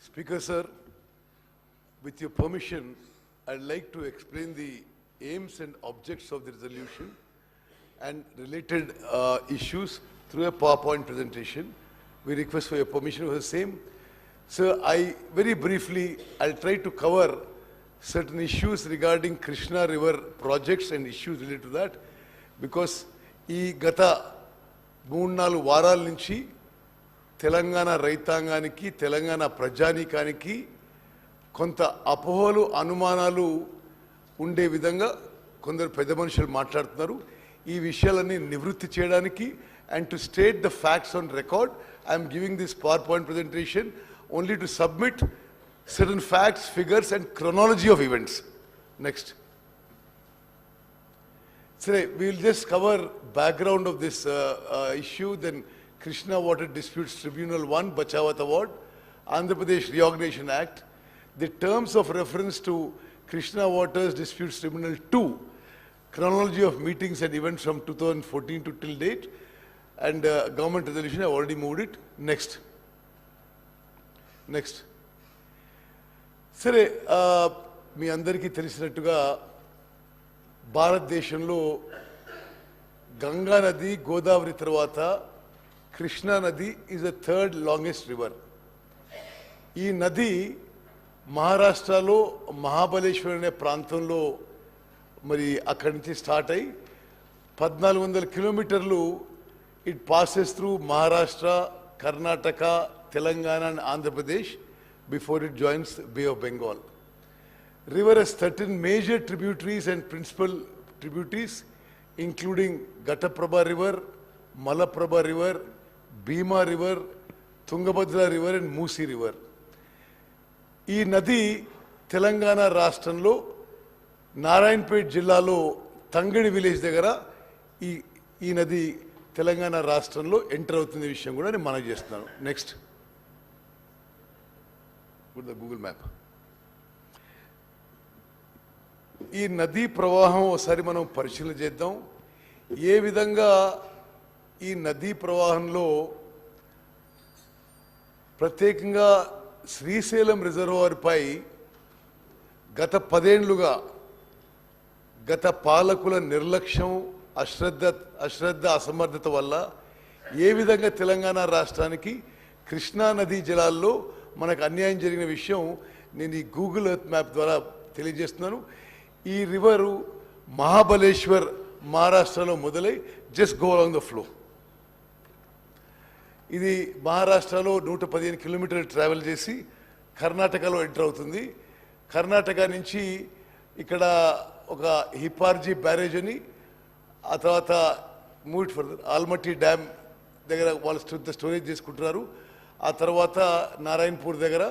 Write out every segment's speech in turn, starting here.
Speaker, sir, with your permission, I'd like to explain the aims and objects of the resolution and related uh, issues through a PowerPoint presentation. We request for your permission for the same. Sir, I, very briefly, I'll try to cover certain issues regarding Krishna River projects and issues related to that because ఈ గత మూడు నాలుగు వారాల నుంచి తెలంగాణ రైతాంగానికి తెలంగాణ ప్రజానీకానికి కొంత అపోహలు అనుమానాలు ఉండే విధంగా కొందరు పెద్ద మనుషులు మాట్లాడుతున్నారు. ఈ విషయాలన్నీ నివృత్తి చేయడానికి and to state the facts on record I'm giving this PowerPoint presentation only to submit certain facts figures and chronology of events next సరే we'll just cover background of this issue then Krishna Water Disputes Tribunal 1, Bachawat Award, Andhra Pradesh Reorganization Act, the terms of reference to Krishna Waters Disputes Tribunal 2, chronology of meetings and events from 2014 to till date, and uh, government resolution, I've already moved it. Next. Next. సరే ఆ, మీ అందరికీ తెలిసినట్టుగా భారతదేశంలో గంగా నది గోదావరి తర్వాత కృష్ణా నది is the third longest river ఈ నది మహారాష్ట్రలో మహాబలేశ్వర్ అనే ప్రాంతంలో మరి అక్కడి నుంచి స్టార్ట్ అయి పద్నాలుగు వందల కిలోమీటర్లు it passes through Maharashtra Karnataka Telangana and Andhra Pradesh before it joins bay of Bengal river has 13 major tributaries and principal tributaries, including Gataprabha River, Malaprabha River, Bhima river Tungabhadra river and Musi river. ఈ నది తెలంగాణ రాష్ట్రంలో నారాయణపేట్ జిల్లాలో తంగడి విలేజ్ దగ్గర ఈ ఈ నది తెలంగాణ రాష్ట్రంలో ఎంటర్ అవుతున్న విషయం కూడా నేను మనవి చేస్తున్నాను. నెక్స్ట్ ద గూగుల్ మ్యాప్ ఈ నదీ ప్రవాహం ఒకసారి మనం పరిశీలన చేద్దాం. ఏ విధంగా ఈ నదీ ప్రవాహంలో ప్రత్యేకంగా శ్రీశైలం రిజర్వాయర్పై గత పదేండ్లుగా గత పాలకుల నిర్లక్ష్యం అశ్రద్ధ అశ్రద్ధ అసమర్థత వల్ల ఏ విధంగా తెలంగాణ రాష్ట్రానికి కృష్ణా నదీ జలాల్లో మనకు అన్యాయం జరిగిన విషయం నేను ఈ గూగుల్ ఎర్త్ మ్యాప్ ద్వారా తెలియజేస్తున్నాను. ఈ రివరు మహాబలేశ్వర్ మహారాష్ట్రలో మొదలై just go along the flow. ఇది మహారాష్ట్రలో నూట పదిహేను కిలోమీటర్లు ట్రావెల్ చేసి కర్ణాటకలో ఎంటర్ అవుతుంది. కర్ణాటక నుంచి ఇక్కడ ఒక హిపార్జీ బ్యారేజ్ అని ఆ తర్వాత మూవిట్ ఫర్దర్ ఆల్మట్టి డ్యామ్ దగ్గర వాళ్ళు స్టో- స్టోరేజ్ చేసుకుంటున్నారు. ఆ తర్వాత నారాయణపూర్ దగ్గర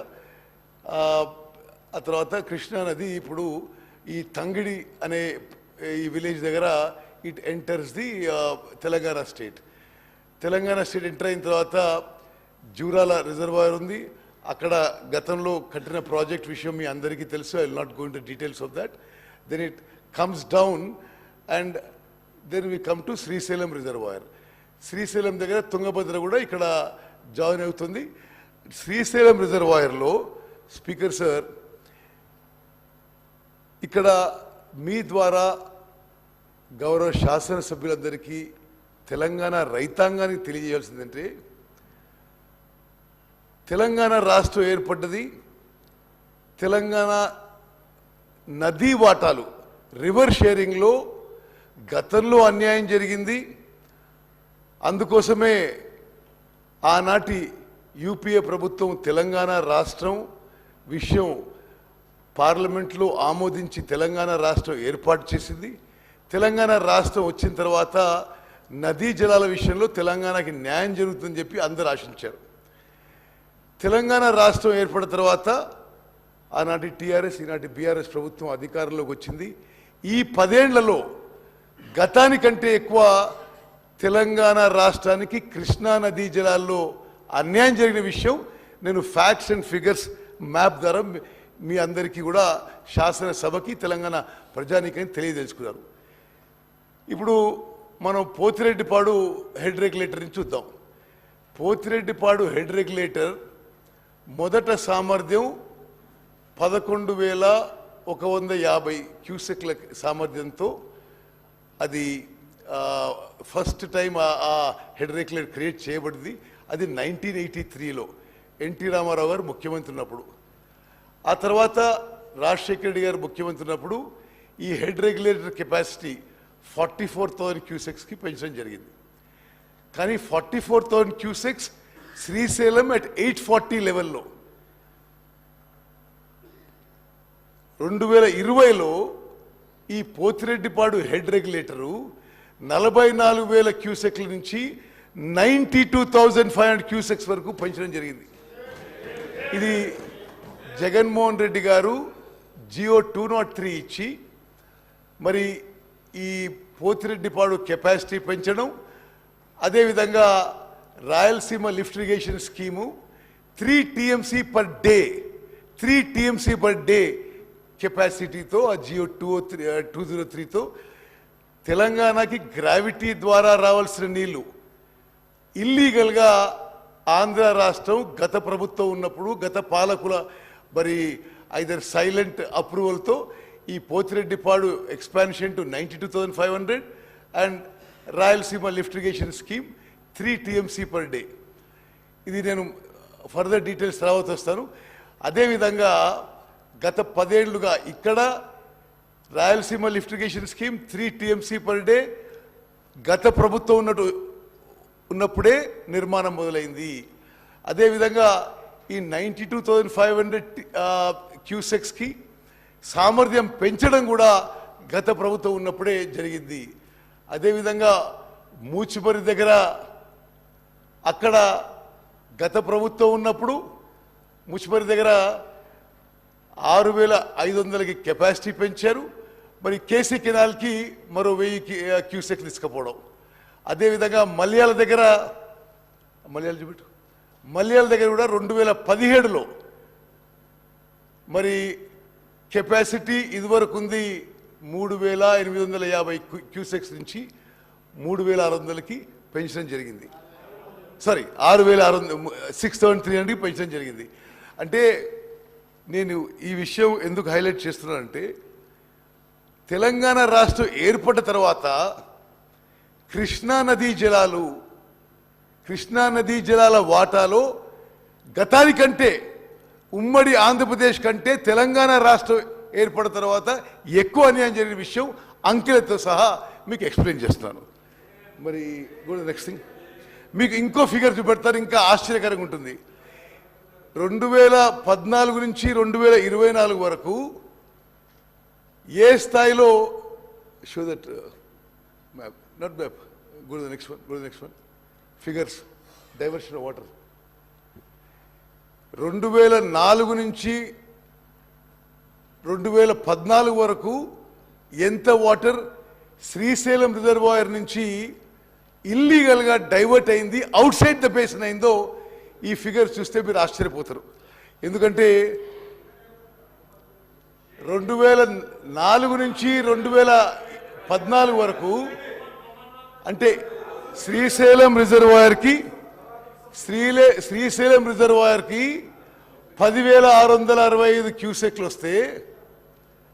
ఆ తర్వాత కృష్ణా నది ఇప్పుడు ఈ తంగిడి అనే ఈ విలేజ్ దగ్గర it enters the Telangana state Telangana state enter అయిన తర్వాత జూరాల రిజర్వాయర్ ఉంది. అక్కడ గతంలో కట్టిన ప్రాజెక్ట్ విషయం మీ అందరికీ తెలుసు. I will not going to details of that then it comes down and then we come to Srisailam reservoir. Srisailam దగ్గర తుంగభద్ర కూడా ఇక్కడ జాయిన్ అవుతుంది. శ్రీశైలం రిజర్వాయర్లో స్పీకర్ సార్ ఇక్కడ మీ ద్వారా గౌరవ శాసనసభ్యులందరికీ తెలంగాణ రైతాంగానికి తెలియజేయాల్సిందంటే తెలంగాణ రాష్ట్రం ఏర్పడ్డది తెలంగాణ నదీ వాటాలు రివర్ షేరింగ్లో గతంలో అన్యాయం జరిగింది. అందుకోసమే ఆనాటి యూపీఏ ప్రభుత్వం తెలంగాణ రాష్ట్రం విషయం పార్లమెంట్లో ఆమోదించి తెలంగాణ రాష్ట్రం ఏర్పాటు చేసింది. తెలంగాణ రాష్ట్రం వచ్చిన తర్వాత నదీ జలాల విషయంలో తెలంగాణకి న్యాయం జరుగుతుందని చెప్పి అందరు ఆశించారు. తెలంగాణ రాష్ట్రం ఏర్పడిన తర్వాత ఆనాటి టీఆర్ఎస్ ఈనాటి బీఆర్ఎస్ ప్రభుత్వం అధికారంలోకి వచ్చింది. ఈ పదేళ్ళలో గతానికంటే ఎక్కువ తెలంగాణ రాష్ట్రానికి కృష్ణా నదీ జలాల్లో అన్యాయం జరిగిన విషయం నేను ఫ్యాక్ట్స్ అండ్ ఫిగర్స్ మ్యాప్ ద్వారా మీ- అందరికీ కూడా శాసనసభకి తెలంగాణ ప్రజానికని తెలియదలుచుకున్నారు ఇప్పుడు మనం పోతిరెడ్డిపాడు హెడ్ రెగ్యులేటర్ని చూద్దాం. పోతిరెడ్డిపాడు హెడ్ రెగ్యులేటర్ మొదట సామర్థ్యం పదకొండు వేల ఒక వంద యాభై క్యూసెక్ల సామర్థ్యంతో అది ఫస్ట్ టైం ఆ హెడ్ రెగ్యులేటర్ క్రియేట్ చేయబడింది. అది నైన్టీన్ ఎయిటీ త్రీలో ఎన్టీ రామారావు గారు ముఖ్యమంత్రి ఉన్నప్పుడు. ఆ తర్వాత రాజశేఖర రెడ్డి గారు ముఖ్యమంత్రి ఉన్నప్పుడు ఈ head regulator capacity forty four thousand క్యూసెక్స్కి పెంచడం జరిగింది. కానీ forty four thousand cusecs Srisailam at eight forty లెవెల్లో రెండు వేల ఇరవైలో ఈ పోతిరెడ్డిపాడు హెడ్ రెగ్యులేటరు నలభై నాలుగు వేల క్యూసెక్ల నుంచి ninety two thousand five hundred cusecs వరకు పెంచడం జరిగింది. ఇది జగన్మోహన్ రెడ్డి గారు జియో టూ నాట్ త్రీ ఇచ్చి మరి ఈ పోతిరెడ్డిపాడు కెపాసిటీ పెంచడం అదేవిధంగా Rayalaseema lift irrigation scheme three TMC per day three TMC per day కెపాసిటీతో ఆ G O two three two zero త్రీతో తెలంగాణకి గ్రావిటీ ద్వారా రావాల్సిన నీళ్ళు. ఇల్లీగల్గా ఆంధ్ర రాష్ట్రం గత ప్రభుత్వం ఉన్నప్పుడు గత పాలకుల మరి ఐదర్ సైలెంట్ అప్రూవల్తో ఈ Pothireddypadu expansion to ninety two thousand five hundred and Rayalaseema lift irrigation scheme three TMC per day. ఇది నేను ఫర్దర్ డీటెయిల్స్ తర్వాత వస్తాను. అదేవిధంగా గత పదేళ్ళుగా ఇక్కడ Rayalaseema lift irrigation scheme three TMC per day గత ప్రభుత్వం ఉన్నట్టు ఉన్నప్పుడే నిర్మాణం మొదలైంది. అదేవిధంగా ఈ ninety two thousand five hundred క్యూసెక్స్కి సామర్థ్యం పెంచడం కూడా గత ప్రభుత్వం ఉన్నప్పుడే జరిగింది. అదేవిధంగా మూచిపరి దగ్గర అక్కడ గత ప్రభుత్వం ఉన్నప్పుడు మూచిపరి దగ్గర ఆరు వేల ఐదు వందలకి కెపాసిటీ పెంచారు. మరి కేసీ కెనాల్కి మరో వెయ్యి క్యూసెక్ తీసుకపోవడం. అదేవిధంగా మలయాళ దగ్గర మలయాళ చూపెట్టు. మలయాళ దగ్గర కూడా రెండు వేల పదిహేడులో మరి కెపాసిటీ ఇదివరకు ఉంది మూడు వేల ఎనిమిది వందల యాభై క్యూసెక్స్ నుంచి మూడు వేల ఆరు వందలకి పెంచడం జరిగింది. సారీ ఆరు వేల ఆరు వందల సిక్స్ థౌసండ్ త్రీ హండ్రెడ్కి పెంచడం జరిగింది. అంటే నేను ఈ విషయం ఎందుకు హైలైట్ చేస్తున్నానంటే తెలంగాణ రాష్ట్రం ఏర్పడ్డ తర్వాత కృష్ణా నదీ జలాలు కృష్ణా నదీ జలాల వాటాలో గతానికంటే ఉమ్మడి ఆంధ్రప్రదేశ్ కంటే తెలంగాణ రాష్ట్రం ఏర్పడిన తర్వాత ఎక్కువ అన్యాయం జరిగిన విషయం అంకెలతో సహా మీకు ఎక్స్ప్లెయిన్ చేస్తున్నాను మరి గుడ్ నెక్స్ట్ థింగ్ మీకు ఇంకో ఫిగర్ చూపెడతారు ఇంకా ఆశ్చర్యకరంగా ఉంటుంది. రెండు వేల పద్నాలుగు నుంచి రెండు వేల ఇరవై నాలుగు వరకు ఏ స్థాయిలో show that map not map good next one good next one figures diversion water రెండు వేల నాలుగు నుంచి రెండు వేల పద్నాలుగు వరకు ఎంత వాటర్ శ్రీశైలం రిజర్వాయర్ నుంచి ఇల్లీగల్గా డైవర్ట్ అయింది అవుట్ సైడ్ ద బేసిన్ అయిందో ఈ ఫిగర్ చూస్తే మీరు ఆశ్చర్యపోతారు. ఎందుకంటే రెండు వేల నాలుగు నుంచి రెండు వేల పద్నాలుగు వరకు అంటే శ్రీశైలం రిజర్వాయర్కి శ్రీలే శ్రీశైలం రిజర్వాయర్కి పదివేల ఆరు వందల అరవై ఐదు క్యూసెక్లు వస్తే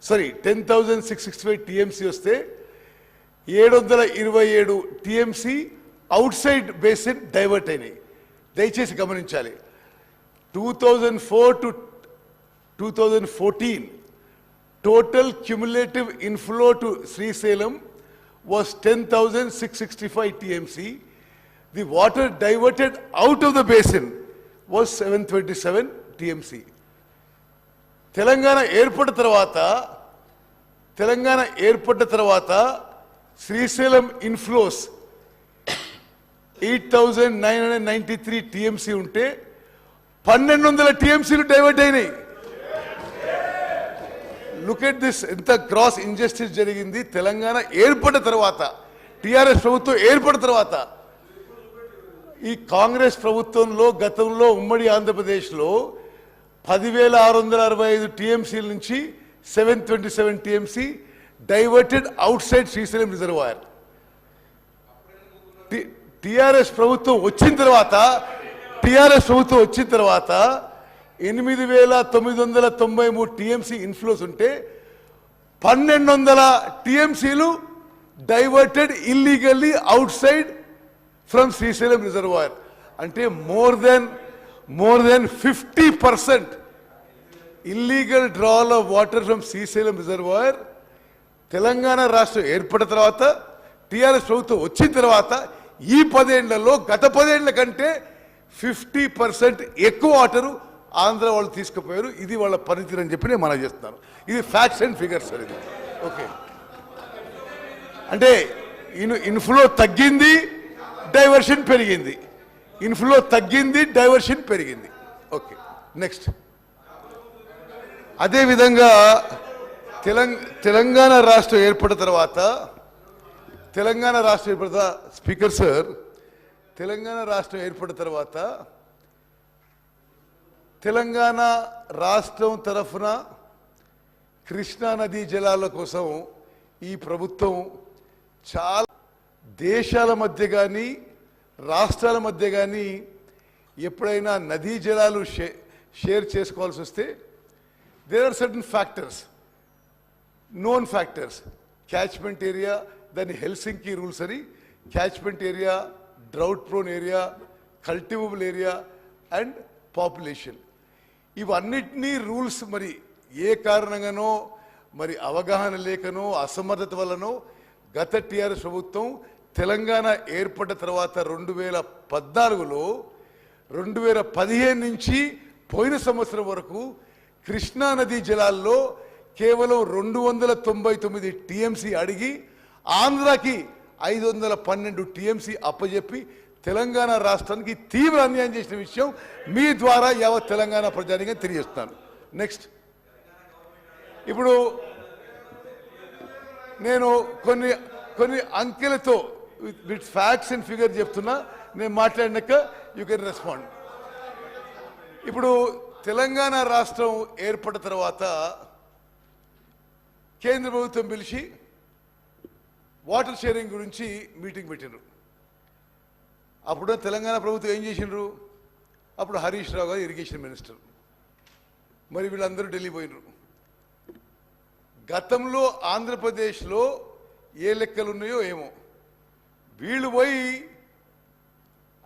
sorry ten thousand six sixty five TMC వస్తే ఏడు వందల ఇరవై ఏడు TMC outside basin divert అయినాయి. దయచేసి గమనించాలి. Two thousand four to two thousand fourteen total cumulative inflow to Srisailam was ten thousand six sixty five TMC. The water diverted out of the basin was 727 TMC. Telangana ఏర్పడిన తర్వాత తెలంగాణ ఏర్పడిన తర్వాత Srisailam inflows eight thousand nine hundred ninety three TMC ఉంటే పన్నెండు వందల టీఎంసీలు divert అయినాయి look at this ఎంత క్రాస్ ఇంజస్టిస్ జరిగింది తెలంగాణ ఏర్పడిన తర్వాత టిఆర్ఎస్ ప్రభుత్వం ఏర్పడిన తర్వాత ఈ కాంగ్రెస్ ప్రభుత్వంలో గతంలో ఉమ్మడి ఆంధ్రప్రదేశ్లో పదివేల ఆరు వందల అరవై ఐదు టీఎంసీల నుంచి seven twenty seven TMC diverted outside Srisailam reservoir. TRS ప్రభుత్వం వచ్చిన తర్వాత టిఆర్ఎస్ ప్రభుత్వం వచ్చిన తర్వాత ఎనిమిది వేల తొమ్మిది వందల తొంభై మూడు టీఎంసీ ఇన్ఫ్లోస్ ఉంటే పన్నెండు వందల టీఎంసీలు diverted illegally outside from Srisailam reservoir అంటే more than more than fifty percent illegal drawal of water from Srisailam reservoir Telangana రాష్ట్రం ఏర్పడిన తర్వాత టీఆర్ఎస్ ప్రభుత్వం వచ్చిన తర్వాత ఈ పదేళ్ళలో గత పదేళ్ళ కంటే ఫిఫ్టీ పర్సెంట్ ఎక్కువ వాటరు ఆంధ్ర వాళ్ళు తీసుకుపోయారు. ఇది వాళ్ళ పనితీరు అని చెప్పి నేను మనం చేస్తున్నాను. ఇది ఫ్యాక్ట్స్ అండ్ ఫిగర్స్ అనేది. ఓకే అంటే ఇన్ ఇన్ఫ్లో తగ్గింది. డైవర్షన్ పెరిగింది. ఇన్ఫ్లో తగ్గింది డైవర్షన్ పెరిగింది. Okay next. అదేవిధంగా తెలంగ తెలంగాణ రాష్ట్రం ఏర్పడిన తర్వాత తెలంగాణ రాష్ట్రం ఏర్పడిన స్పీకర్ సార్ తెలంగాణ రాష్ట్రం ఏర్పడిన తర్వాత తెలంగాణ రాష్ట్రం తరఫున కృష్ణా నదీ జలాల కోసం ఈ ప్రభుత్వం చాలా దేశాల మధ్య కానీ రాష్ట్రాల మధ్య కానీ ఎప్పుడైనా నదీ జలాలు షే షేర్ చేసుకోవాల్సి వస్తే there are certain factors known factors catchment area దాన్ని హెల్సింకి రూల్స్ అని catchment area drought prone area cultivable area and population ఇవన్నిటినీ రూల్స్ మరి ఏ కారణంగానో మరి అవగాహన లేకనో అసమర్థత వలనో గత టీఆర్ఎస్ ప్రభుత్వం తెలంగాణ ఏర్పడ్డ తర్వాత రెండు వేల పద్నాలుగులో రెండు వేల పదిహేను నుంచి పోయిన సంవత్సరం వరకు కృష్ణా నదీ జలాల్లో కేవలం రెండు వందల తొంభై తొమ్మిది టీఎంసీ అడిగి ఆంధ్రాకి ఐదు వందల పన్నెండు టీఎంసీ అప్పజెప్పి తెలంగాణ రాష్ట్రానికి తీవ్ర అన్యాయం చేసిన విషయం మీ ద్వారా యావత్ తెలంగాణ ప్రజానికి తెలియజేస్తాను నెక్స్ట్ ఇప్పుడు నేను కొన్ని కొన్ని అంకెలతో విత్ ఫ్యాక్ట్స్ అండ్ ఫిగర్ చెప్తున్నా నేను మాట్లాడినాక యూ కెన్ రెస్పాండ్ ఇప్పుడు తెలంగాణ రాష్ట్రం ఏర్పడిన తర్వాత కేంద్ర ప్రభుత్వం పిలిచి వాటర్ షేరింగ్ గురించి మీటింగ్ పెట్టిండ్రు. అప్పుడు తెలంగాణ ప్రభుత్వం ఏం చేసిండ్రు? అప్పుడు హరీష్ రావు గారు ఇరిగేషన్ మినిస్టర్. మరి వీళ్ళందరూ ఢిల్లీ పోయినరు. గతంలో ఆంధ్రప్రదేశ్లో ఏ లెక్కలు ఉన్నాయో ఏమో. వీళ్ళు పోయి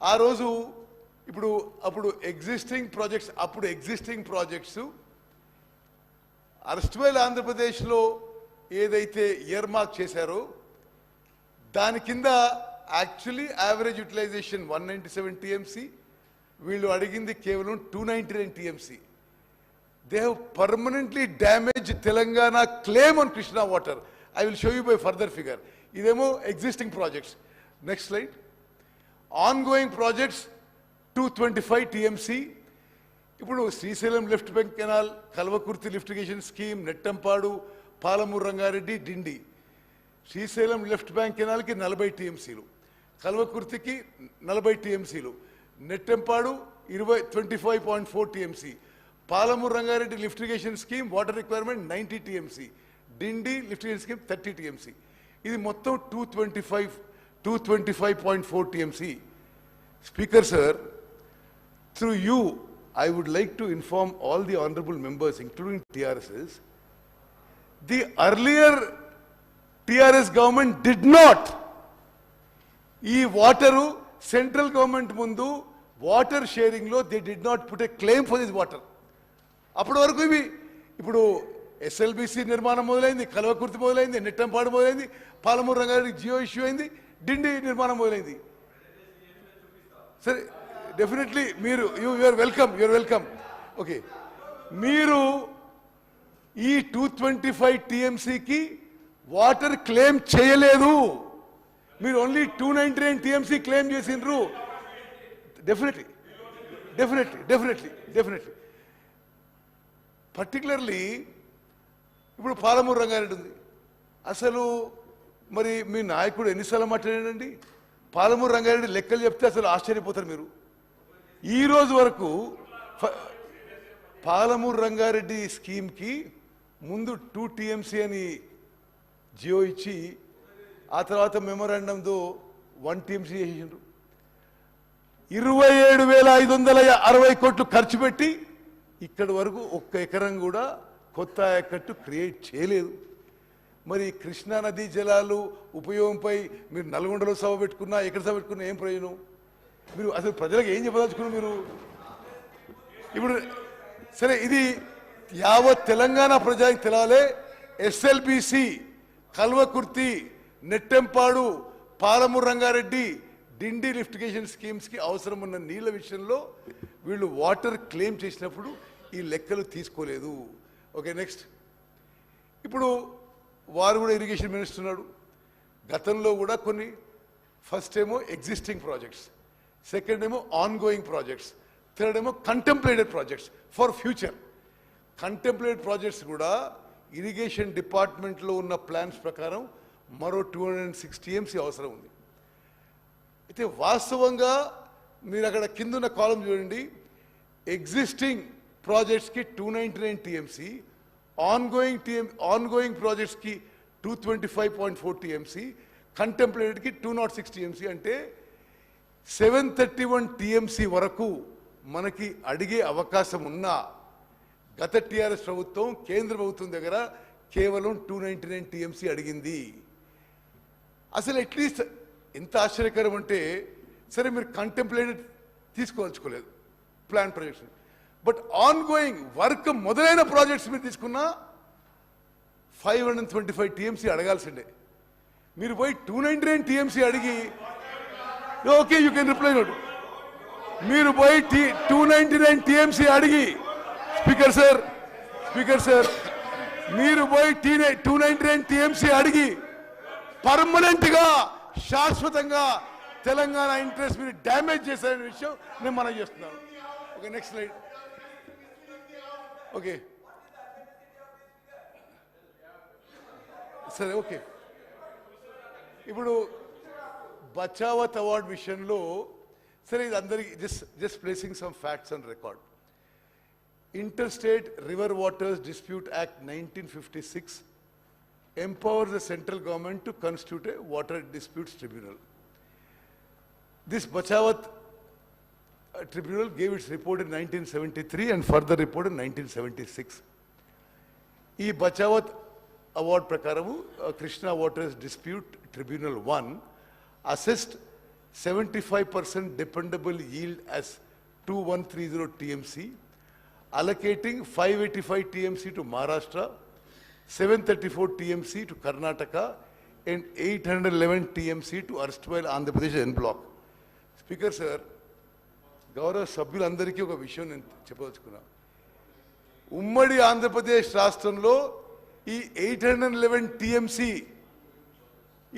ఆ రోజు ఇప్పుడు అప్పుడు ఎగ్జిస్టింగ్ ప్రాజెక్ట్స్ అప్పుడు ఎగ్జిస్టింగ్ ప్రాజెక్ట్స్ అరెస్ట్వేల్ ఆంధ్రప్రదేశ్లో ఏదైతే ఇయర్ మార్క్ చేశారో దాని కింద actually average utilization one ninety seven TMC వీళ్ళు అడిగింది కేవలం two ninety nine TMC they have permanently damage Telangana claim on Krishna water I will show you by further figure ఇదేమో existing projects next slide ongoing projects two twenty five TMC ఇప్పుడు Srisailam left bank canal Kalwakurthy lift irrigation scheme Nettampadu Palamuru Rangareddy Dindi Srisailam left bank కెనాల్కి నలభై టీఎంసీలు కల్వకుర్తికి నలభై టీఎంసీలు నెట్టెంపాడు ఇరవై twenty five point four TMC Palamuru Rangareddy lift irrigation scheme water requirement ninety TMC Dindi lift irrigation scheme thirty TMC ఇది మొత్తం two twenty five two twenty five point four TMC speaker sir through you, I would like to inform all the honorable members, including TRSs, the earlier TRS government did not. ఈ water central government ముందు water షేరింగ్లో they did not put a claim for this water అప్పటి వరకు ఇవి ఇప్పుడు SLBC నిర్మాణం మొదలైంది కలవకుర్తి మొదలైంది నెట్టంపాడు మొదలైంది పాలమూరు రంగారెడ్డి జియో ఇష్యూ అయింది డిండి నిర్మాణం మొదలైంది. సరే డెఫినెట్లీ మీరు you you're welcome you're welcome okay మీరు ఈ టూ ట్వంటీ ఫైవ్ టీఎంసీకి వాటర్ క్లెయిమ్ చేయలేదు. మీరు only two ninety nine TMC claim చేసిండ్రు. Definitely definitely definitely definitely particularly ఇప్పుడు పాలమూరు రంగారెడ్డి ఉంది. అసలు మరి మీ నాయకుడు ఎన్నిసార్లు మాట్లాడాడండి? పాలమూరు రంగారెడ్డి లెక్కలు చెప్తే అసలు ఆశ్చర్యపోతారు మీరు. ఈ రోజు వరకు పాలమూరు రంగారెడ్డి స్కీమ్కి ముందు టూ టీఎంసీ అని జియో ఇచ్చి ఆ తర్వాత మెమోరాండంతో వన్ టీఎంసీ చేసిండ్రు. ఇరవై ఏడు వేల ఐదు వందల అరవై కోట్లు ఖర్చు పెట్టి ఇక్కడి వరకు ఒక్క ఎకరం కూడా కొత్త ఆయకట్టు క్రియేట్ చేయలేదు. మరి కృష్ణా నదీ జలాలు ఉపయోగంపై మీరు నల్గొండలో సభ పెట్టుకున్నా ఎక్కడ సభ పెట్టుకున్నా ఏం ప్రయోజనం? మీరు అసలు ప్రజలకు ఏం చెప్పదలుచుకున్నారు మీరు? ఇప్పుడు సరే ఇది యావత్ తెలంగాణ ప్రజలకు తెలాలే SLBC Kalwakurthy Nettempadu Palamuru Rangareddy Dindi lift irrigation స్కీమ్స్కి అవసరం ఉన్న నీళ్ళ విషయంలో వీళ్ళు వాటర్ క్లెయిమ్ చేసినప్పుడు ఈ లెక్కలు తీసుకోలేదు. Okay next. ఇప్పుడు వారు కూడా ఇరిగేషన్ మినిస్టర్ ఉన్నాడు గతంలో కూడా కొన్ని ఫస్ట్ ఏమో ఎగ్జిస్టింగ్ ప్రాజెక్ట్స్ సెకండ్ ఏమో ఆన్గోయింగ్ ప్రాజెక్ట్స్ థర్డ్ ఏమో contemplated projects for future contemplated projects కూడా ఇరిగేషన్ డిపార్ట్మెంట్లో ఉన్న ప్లాన్స్ ప్రకారం మరో two hundred and sixty MC అవసరం ఉంది. అయితే వాస్తవంగా మీరు అక్కడ కిందున్న కాలం చూడండి. Existing ప్రాజెక్ట్స్కి two ninety nine TMC ongoing TM ongoing ప్రాజెక్ట్స్కి two twenty five point four TMC కంటెంప్లేటెడ్కి two not six TMC అంటే సెవెన్ థర్టీ వన్ టీఎంసీ వరకు మనకి అడిగే అవకాశం ఉన్నా గత టీఆర్ఎస్ ప్రభుత్వం కేంద్ర ప్రభుత్వం దగ్గర కేవలం టూ నైంటీ నైన్ టీఎంసీ అడిగింది. అసలు అట్లీస్ట్ ఎంత ఆశ్చర్యకరం అంటే సరే మీరు contemplated తీసుకోవాల్చుకోలేదు plan projection but ongoing work మొదలైన ప్రాజెక్ట్స్ మీరు తీసుకున్నా five hundred twenty five TMC అడగాల్సిండే మీరు పోయి టూ నైంటీ నైన్ టీఎంసీ అడిగి okay you can reply note మీరు పోయి టీ టూ నైంటీ నైన్ టీఎంసీ అడిగి స్పీకర్ సార్ స్పీకర్ సార్ మీరు పోయి టీ టూ నైంటీ నైన్ టీఎంసీ అడిగి పర్మనెంట్గా శాశ్వతంగా తెలంగాణ ఇంట్రెస్ట్ మీరు డ్యామేజ్ చేశారనే విషయం నేను మనం చేస్తున్నాను. ఓకే నెక్స్ట్ స్లైడ్ ఓకే సరే ఓకే ఇప్పుడు బచావత్ అవార్డ్ విషయంలో సరే ఇది అందరికి just just placing some facts and record interstate river waters dispute act nineteen fifty six empowers the central government to constitute a water disputes tribunal. This Bachawat uh, tribunal gave its report in 1973 and further report in 1976. ఈ Bachawat award ప్రకారము Krishna waters dispute tribunal one assessed seventy five percent dependable yield as two one three zero TMC అలకేటింగ్ five eighty five TMC to Maharashtra seven thirty four TMC to Karnataka and eight hundred eleven TMC to అర్స్ట్వైల్ Andhra Pradesh N black speaker sir గౌరవ సభ్యులందరికీ ఒక విషయం నేను చెప్పదలుచుకున్నా. ఉమ్మడి ఆంధ్రప్రదేశ్ రాష్ట్రంలో ఈ eight hundred eleven TMC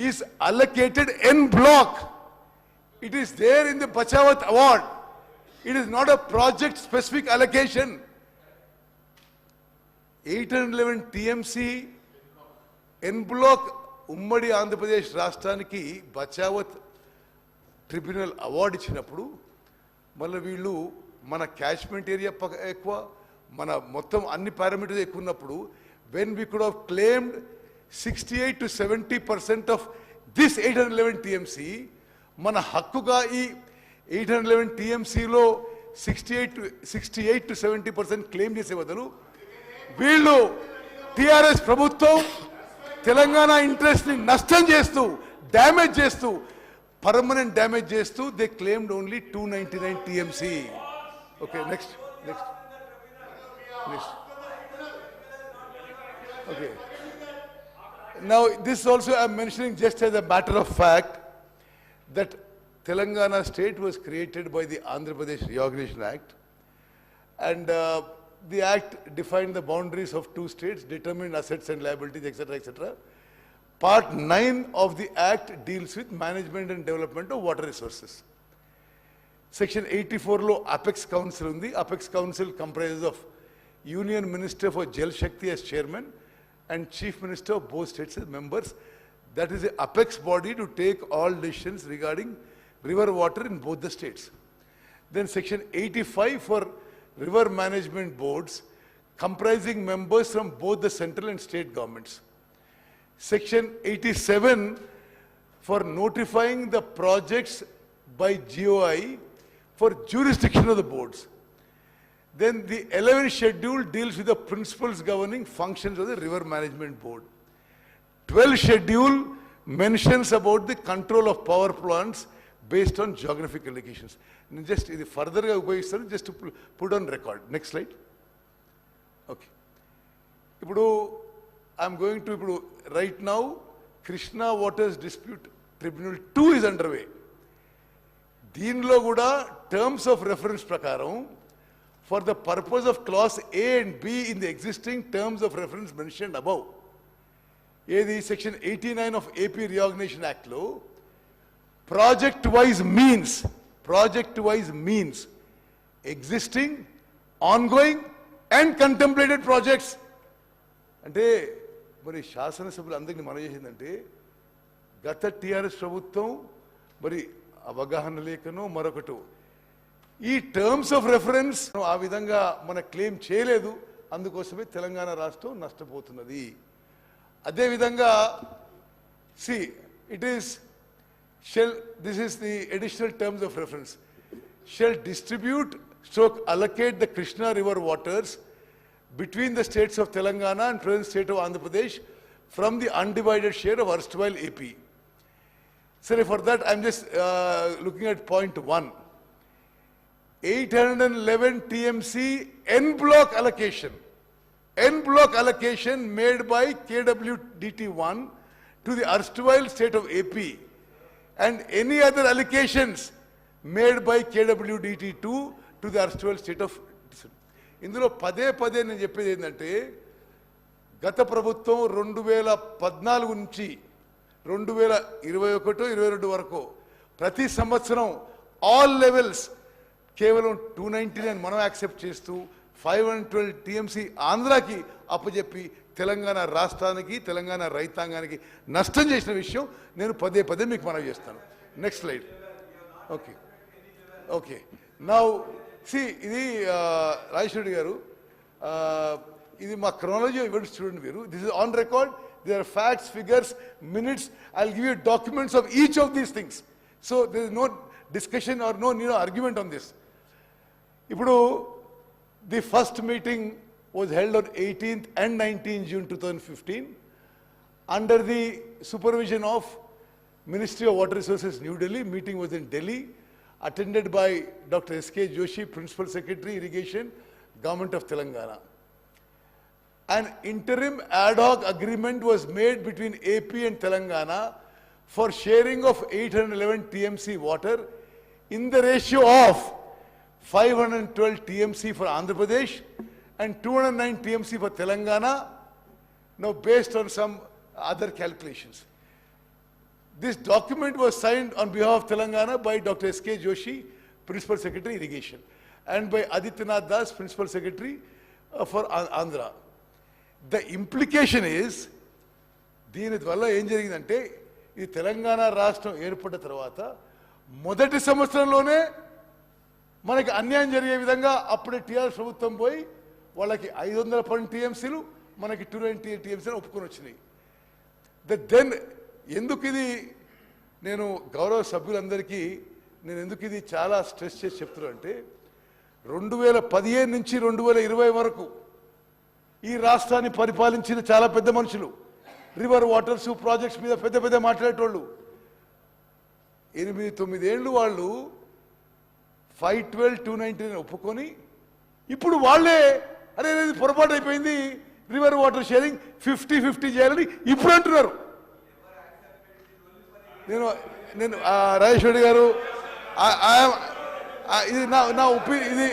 is allocated en bloc. It is there in the Bachawat award. It is not a project specific allocation. Eight hundred eleven TMC en bloc ఉమ్మడి ఆంధ్రప్రదేశ్ రాష్ట్రానికి బచావత్ ట్రిబ్యునల్ అవార్డు ఇచ్చినప్పుడు మళ్ళీ వీళ్ళు మన క్యాచ్మెంట్ ఏరియా ఎక్కువ మన మొత్తం అన్ని పారామీటర్స్ ఎక్కువ ఉన్నప్పుడు when we could have claimed sixty eight to seventy percent of this eight hundred eleven TMC మన హక్కుగా ఈ eight hundred eleven టీఎంసీలో sixty eight sixty eight to seventy percent claim చేసే బదులు వీళ్ళు టిఆర్ఎస్ ప్రభుత్వం తెలంగాణ ఇంట్రెస్ట్ని నష్టం చేస్తూ డ్యామేజ్ చేస్తూ పర్మనెంట్ డ్యామేజ్ చేస్తూ they claimed only two ninety nine TMC okay next next next okay now this also I'm mentioning just as a matter of fact that Telangana state was created by the Andhra Pradesh Reorganization Act. And uh, the act defined the boundaries of two states, determined assets and liabilities, etc., etc. Part 9 of the act deals with management and development of water resources. Section 84 లో apex council ఉంది apex council comprises of union minister for Jal Shakti as chairman and chief minister of both states as members. That is the apex body to take all decisions regarding river water in both the states. Then section 85 for river management boards comprising members from both the central and state governments. Section 87 for notifying the projects by GOI for jurisdiction of the boards. Then the 11th schedule deals with the principles governing functions of the River Management Board. 12th schedule mentions about the control of power plants based on geographical locations. నేను just ఇది ఫర్దర్గా ఉపయోగిస్తాను just put on record next slide okay ఇప్పుడు I'm going to ఇప్పుడు Right now Krishna waters dispute tribunal two is under way దీనిలో కూడా terms of reference ప్రకారం for the purpose of clause A and B in the existing terms of reference mentioned above ఏది? Section eighty nine of AP reorganisation యాక్ట్లో project wise means project wise means existing ongoing and contemplated projects అంటే మరి శాసనసభ్యులు అందరికీ మనం చేసిందంటే గత TRS ప్రభుత్వం మరి అవగాహన లేఖను మరొకటి. ఈ టర్మ్స్ ఆఫ్ రెఫరెన్స్ ఆ విధంగా మన క్లెయిమ్ చేయలేదు అందుకోసమే తెలంగాణ రాష్ట్రం నష్టపోతున్నది. అదేవిధంగా C it is shall this is the additional terms of reference shall distribute stroke allocate the Krishna river waters between the states of Telangana and present state of Andhra Pradesh from the undivided share of erstwhile AP. Sorry, for that, I'm just uh, looking at point one. 811 TMC N block allocation. N block allocation made by KWDT1 to the erstwhile state of AP and any other allocations made by KWDT2 to the erstwhile state of ఇందులో పదే పదే నేను చెప్పేది ఏంటంటే గత ప్రభుత్వం రెండు వేల పద్నాలుగు నుంచి రెండు వేల ఇరవై ఒకటి ఇరవై రెండు వరకు ప్రతి సంవత్సరం ఆల్ లెవెల్స్ కేవలం టూ నైంటీ నైన్ మనం యాక్సెప్ట్ చేస్తూ ఫైవ్ అండ్ ట్వెల్వ్ టీఎంసీ ఆంధ్రాకి అప్పచెప్పి తెలంగాణ రాష్ట్రానికి తెలంగాణ రైతాంగానికి నష్టం చేసిన విషయం నేను పదే పదే మీకు మనవి చేస్తాను. నెక్స్ట్ స్లైడ్ ఓకే ఓకే నా సి ఇది రాజేశ్వరి గారు ఆ, ఇది మా క్రోనాలజీ ఈవెంట్స్ చూడండి మీరు this is on record they are facts figures minutes I give you documents of each of these things so there is no discussion or no నీనో argument on this ఇప్పుడు the first meeting was held on eighteenth and nineteen June two thousand fifteen under the supervision of Ministry of Water Resources, New Delhi. Meeting was in Delhi, attended by Dr. S.K. Joshi, Principal Secretary, Irrigation, Government of Telangana. An interim ad hoc agreement was made between AP and Telangana for sharing of 811 TMC water in the ratio of 512 TMC for Andhra Pradesh and 209 TMC for Telangana now based on some other calculations. This document was signed on behalf of Telangana by Dr. S.K. Joshi, Principal Secretary Irrigation, and by Adityanath Das, Principal Secretary uh, for An- Andhra. The implication is, దీని వల్ల ఏం జరిగిందంటే ఈ తెలంగాణ రాష్ట్రం ఏర్పడిన తర్వాత మొదటి సంవత్సరంలోనే మనకి అన్యాయం జరిగే విధంగా అప్పుడే టీఆర్ఎస్ ప్రభుత్వం పోయి వాళ్ళకి ఐదు వందల పన్నెండు టీఎంసీలు మనకి టూ నైన్టీ టీఎంసీలు ఒప్పుకొని వచ్చినాయి ద దెన్ ఎందుకు ఇది నేను గౌరవ సభ్యులందరికీ నేను ఎందుకు ఇది చాలా స్ట్రెస్ చేసి చెప్తున్నా అంటే రెండు వేల పదిహేను నుంచి రెండు వేల ఇరవై వరకు ఈ రాష్ట్రాన్ని పరిపాలించిన చాలా పెద్ద మనుషులు రివర్ వాటర్స్ ప్రాజెక్ట్స్ మీద పెద్ద పెద్ద మాట్లాడేటోళ్ళు. ఎనిమిది తొమ్మిది ఏళ్ళు వాళ్ళు ఫైవ్ ట్వెల్వ్ టూ నైన్టీన్ ఒప్పుకొని ఇప్పుడు వాళ్ళే అరే పొరపాటు అయిపోయింది river water sharing fifty fifty చేయాలని ఇప్పుడు అంటున్నారు. నేను నేను రాజేశ్వరి గారు ఇది నా నా ఒపీ ఇది